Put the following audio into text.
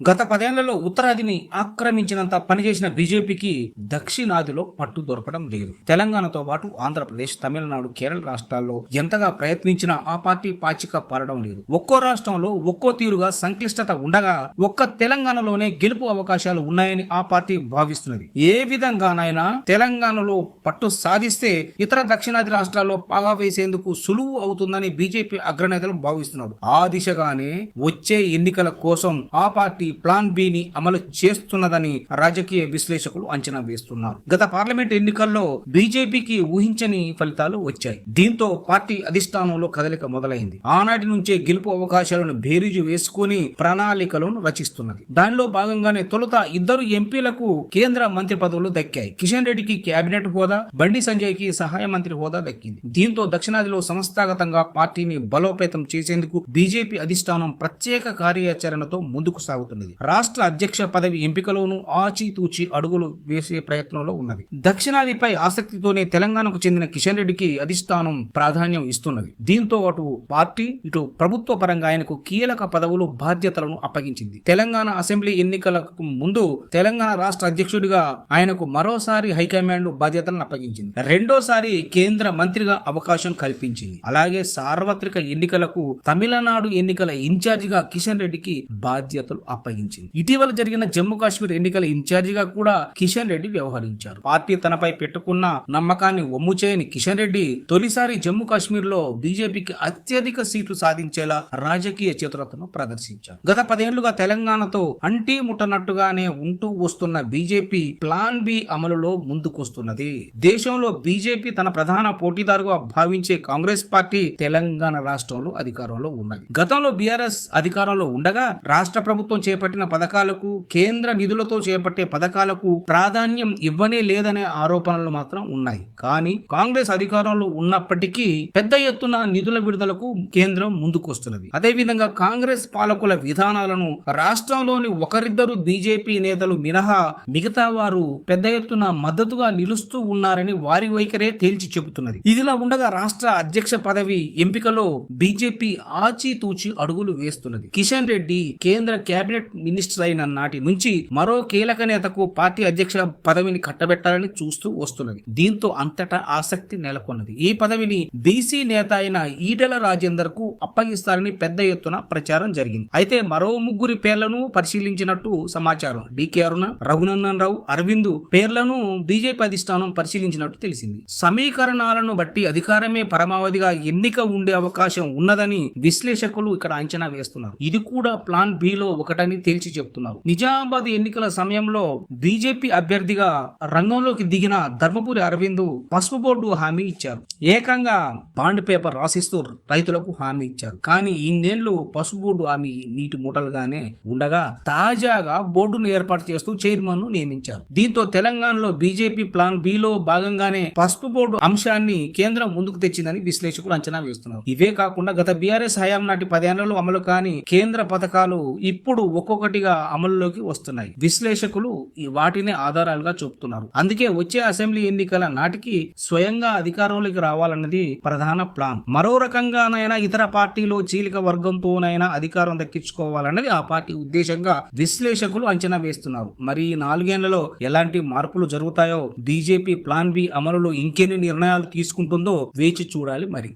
గత పదేళ్ళలో ఉత్తరాదిని ఆక్రమించినంత పనిచేసిన బీజేపీకి దక్షిణాదిలో పట్టు దొరకడం లేదు. తెలంగాణతో పాటు ఆంధ్రప్రదేశ్ తమిళనాడు కేరళ రాష్ట్రాల్లో ఎంతగా ప్రయత్నించినా ఆ పార్టీ పాచిక పారడం లేదు. ఒక్కో రాష్ట్రంలో ఒక్కో తీరుగా సంక్లిష్టత ఉండగా ఒక్క తెలంగాణలోనే గెలుపు అవకాశాలు ఉన్నాయని ఆ పార్టీ భావిస్తున్నది. ఏ విధంగానైనా తెలంగాణలో పట్టు సాధిస్తే ఇతర దక్షిణాది రాష్ట్రాల్లో పాగా వేసేందుకు సులువు అవుతుందని బీజేపీ అగ్రనేతలు భావిస్తున్నారు. ఆ దిశగానే వచ్చే ఎన్నికల కోసం ఆ పార్టీ ప్లాన్ బిని అమలు చేస్తున్నదని రాజకీయ విశ్లేషకులు అంచనా వేస్తున్నారు. గత పార్లమెంట్ ఎన్నికల్లో బీజేపీకి ఊహించని ఫలితాలు వచ్చాయి. దీంతో పార్టీ అధిష్టానంలో కదలిక మొదలైంది. ఆనాటి నుంచే గెలుపు అవకాశాలను బేరీజు వేసుకుని ప్రణాళికలను రచిస్తున్నది. దానిలో భాగంగానే తొలుత ఇద్దరు ఎంపీలకు కేంద్ర మంత్రి పదవులు దక్కాయి. కిషన్ రెడ్డికి కేబినెట్ హోదా బండి సంజయ్కి సహాయ మంత్రి హోదా దక్కింది. దీంతో దక్షిణాదిలో సంస్థాగతంగా పార్టీని బలోపేతం చేసేందుకు బీజేపీ అధిష్టానం ప్రత్యేక కార్యాచరణతో ముందుకు సాగుతున్నది రాష్ట్ర అధ్యక్ష పదవి ఎంపికలోనూ ఆచితూచి అడుగులు వేసే ప్రయత్నంలో ఉన్నది. దక్షిణాదిపై ఆసక్తితోనే తెలంగాణకు చెందిన కిషన్ రెడ్డికి అధిష్టానం ప్రాధాన్యం ఇస్తున్నది. దీంతో అటు పార్టీ ఇటు ప్రభుత్వ పరంగా ఆయనకు కీలక పదవులు బాధ్యతలను అప్పగించింది. తెలంగాణ అసెంబ్లీ ఎన్నికలకు ముందు తెలంగాణ రాష్ట్ర అధ్యక్షుడిగా ఆయనకు మరోసారి హైకమాండ్ బాధ్యతలను అప్పగించింది. రెండోసారి కేంద్ర మంత్రిగా అవకాశం కల్పించింది. అలాగే సార్వత్రిక ఎన్నికలకు తమిళనాడు ఎన్నికల ఇన్ఛార్జిగా కిషన్ రెడ్డికి బాధ్యతలు అప్పగించింది. ఇటీవల జరిగిన జమ్మూ కాశ్మీర్ ఎన్నికల ఇన్ఛార్జిగా కూడా కిషన్ రెడ్డి వ్యవహరించారు. పార్టీ తనపై పెట్టుకున్న నమ్మకాన్ని ఒమ్ము చేయని కిషన్ రెడ్డి తొలిసారి జమ్మూ కాశ్మీర్లో బీజేపీకి అత్యధిక సీట్లు సాధించేలా రాజకీయ చతురతను ప్రదర్శించారు. గత పదేళ్ళుగా తెలంగాణతో అంటీ ముట్టనట్టుగానే ఉంటూ వస్తున్న బీజేపీ ప్లాన్ బి అమలులో ముందుకొస్తున్నది. దేశంలో బీజేపీ తన ప్రధాన పోటీదారుగా భావించే కాంగ్రెస్ పార్టీ తెలంగాణ రాష్ట్రంలో అధికారంలో ఉన్నది. గతంలో బీఆర్ఎస్ అధికారంలో ఉండగా రాష్ట్ర ప్రభుత్వం చేపట్టిన పథకాలకు కేంద్ర నిధులతో చేపట్టే పథకాలకు ప్రాధాన్యం ఇవ్వనే లేదనే ఆరోపణలు మాత్రం ఉన్నాయి. కానీ కాంగ్రెస్ అధికారంలో ఉన్నప్పటికీ పెద్ద ఎత్తున నిధుల విడుదలకు కేంద్రం ముందుకొస్తున్నది. అదేవిధంగా కాంగ్రెస్ పాలకుల విధానాలను రాష్ట్రంలోని ఒకరిద్దరు బీజేపీ నేతలు మినహా మిగతా వారు పెద్ద ఎత్తున మద్దతుగా నిలుస్తూ ఉన్నారని వారి వైఖరే తేల్చి చెబుతున్నది. ఇదిలా ఉండగా రాష్ట్ర అధ్యక్ష పదవి ఎంపికలో బీజేపీ ఆచితూచి అడుగులు వేస్తున్నది. కిషన్ రెడ్డి కేంద్ర కేబినెట్ మినిస్టర్ అయిన నాటి నుంచి మరో కీలక నేతకు పార్టీ అధ్యక్ష పదవిని కట్టబెట్టాలని చూస్తూ వస్తున్నది. దీంతో అంతటా ఆసక్తి నెలకొన్నది. ఈ పదవిని బీసీ నేత అయిన ఈటెల రాజేందర్కు అప్పగిస్తారని పెద్ద ఎత్తున ప్రచారం జరిగింది. అయితే మరో ముగ్గురి పేర్లను పరిశీలించినట్టు సమాచారం. డికే అరుణ రఘునందన్ రావు అరవింద్ పేర్లను బీజేపీ అధిష్టానం పరిశీలించినట్టు తెలిసింది. సమీకరణాలను బట్టి అధికారమే పరమావధిగా ఎన్నిక ఉండే అవకాశం ఉన్నదని విశ్లేషకులు ఇక్కడ అంచనా వేస్తున్నారు. ఇది కూడా ప్లాన్ బి లో ఒకటని తేల్చి చెప్తున్నారు. నిజామాబాద్ ఎన్నికల సమయంలో బీజేపీ అభ్యర్థిగా రంగంలోకి దిగిన ధర్మపురి అరవింద్ పసుపు బోర్డు హామీ ఇచ్చారు. ఏకంగా బాండ్ పేపర్ రాసిస్తూ రైతులకు హామీ ఇచ్చారు. కానీ ఇన్నేళ్ళు పసుపు బోర్డు హామీ నీటి మూటలుగానే ఉండగా తాజాగా బోర్డును ఏర్పాటు చేస్తూ చైర్మన్ను నియమించారు. దీంతో తెలంగాణలో బీజేపీ ప్లాన్ బి లో భాగంగానే పసుపు బోర్డు అంశాన్ని కేంద్రం ముందుకు తెచ్చిందని విశ్లేషకులు అంచనా వేస్తున్నారు. ఇవే కాకుండా గత బీఆర్ఎస్ హయాం నాటి పదేళ్ళలో అమలు కాని కేంద్ర పథకాలు ఇప్పుడు ఒక్కొక్కటిగా అమలులోకి వస్తున్నాయి. విశ్లేషకులు ఈ వాటిని ఆధారాలుగా చూపుతున్నారు. అందుకే వచ్చే అసెంబ్లీ ఎన్నికల నాటికి స్వయంగా అధికారంలోకి రావాలన్నది ప్రధాన ప్లాన్. మరో రకంగానైనా ఇతర పార్టీలో చీలిక వర్గంతోనైనా అధికారం దక్కించుకోవాలన్నది ఆ పార్టీ ఉద్దేశంగా విశ్లేషకులు అంచనా వేస్తున్నారు. మరి ఈ నాలుగేళ్ళలో ఎలాంటి మార్పులు జరుగుతాయో బీజేపీ ప్లాన్ బి అమలులో ఇంకెన్ని నిర్ణయాలు తీసుకుంటుందో వేచి చూడాలి మరి.